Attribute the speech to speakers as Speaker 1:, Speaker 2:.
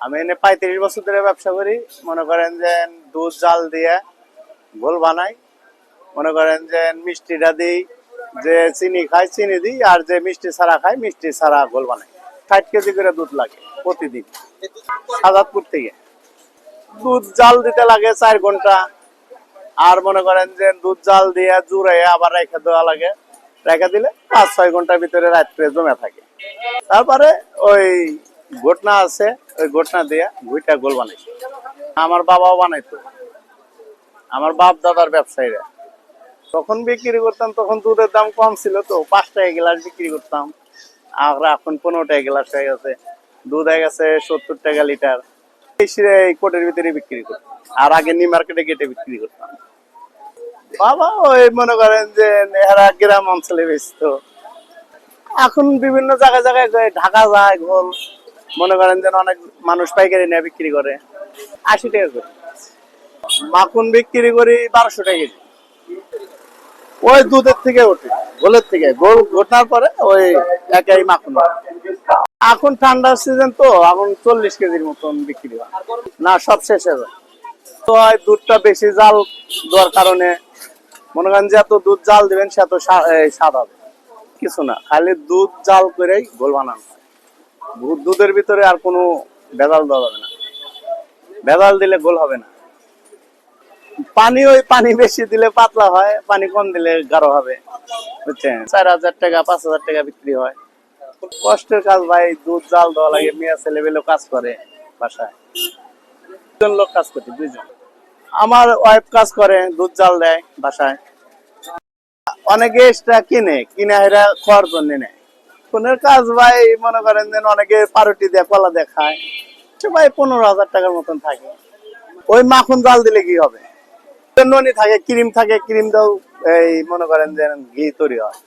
Speaker 1: আমি এনে পঁয়ত্রিশ বছর ধরে ব্যবসা করি। মনে করেন যে দুধ, জাল দিয়ে গোল বানাই। মনে করেন যে মিষ্টিটা দিই, যে চিনি খায় চিনি দিই, আর যে মিষ্টি ছাড়া খায় মিষ্টি ছাড়া গোল বানাই। ষাট কেজি করে দুধ লাগে প্রতিদিন। সাজাদপুর থেকে। দুধ, জাল দিতে লাগে চার ঘণ্টা। আর মনে করেন যে দুধ, জাল দিয়ে জুড়ে আবার রেখে দেওয়া লাগে। রেখে দিলে পাঁচ ছয় ঘণ্টার ভিতরে রাত্রে জমে থাকে। তারপরে ওই ঘটনা আছে, ওই ঘটনা দিয়ে ঘুইটা গোল বানাইছে। আমার বাবাও বানাইতো। আমার বাপ দাদার ব্যবসায়ীরা। তখন বিক্রি করতাম, তখন দুধের দাম কম ছিল তো পাঁচ টাকা গ্লাস বিক্রি করতাম। আর এখন পনেরো টাকা গ্লাস হয়ে গেছে। দুধ হয়ে গেছে সত্তর টাকা লিটার। এই কোটের ভিতরে বিক্রি করতাম। আর আগে নি মার্কেটে গেটে বিক্রি করতাম। বাবা ওই মনে করেন যে, এরা গ্রাম অঞ্চলে বেচতো এখন বিভিন্ন জায়গায় জায়গায় ঢাকা যায় ঘোল মনে করেন যেন অনেক মানুষ পাইকারি নিয়ে বিক্রি করে। আশি টাকা করে। মাখন বিক্রি করি বারোশো টাকা ওই দুধের থেকে ওঠে গোলের থেকে। গোল ঘটার পরে ওই একাই মাখন। এখন ঠান্ডার সিজন তো, এখন চল্লিশ কেজির মতন বিক্রি হয়। না, সব শেষ হয়ে যায়। তো হয় দুধটা বেশি জাল দেওয়ার কারণে মনে করেন যে এত দুধ জাল দিবেন, সে এত স্বা- স্বাদ হবে। কিছু না, খালি দুধ জাল করেই গোল বানানো। হয় দুধের ভিতরে আর কোনো ভেজাল দেওয়া যাবে না। ভেজাল দিলে গোল হবে না। পানি ওই পানি বেশি দিলে পাতলা হয় পানি কম দিলে গাঢ় হবে বুঝছেন? চার হাজার টাকা পাঁচ হাজার টাকা বিক্রি হয়। কষ্টের কাজ ভাই দুধ জাল দেওয়া লাগে মেয়ে ছেলে পেলেও কাজ করে বাসায়। দুজন লোক কাজ করছে দুইজন। আমার ওয়াইফ কাজ করে দুধ জাল দেয় বাসায়। অনেকে এক্সট্রা কিনে কিনে হেরা খাওয়ার জন্য নেয়। কোনের কাজ ভাই, মনে করেন যেন অনেকে পারুটি দিয়ে কলা দেখায় ভাই, পনেরো হাজার টাকার মতন থাকে। ওই মাখন জাল দিলে কি হবে? ননি থাকে, ক্রিম থাকে, ক্রিম দাও এই মনে করেন যে ঘি তৈরি হয়।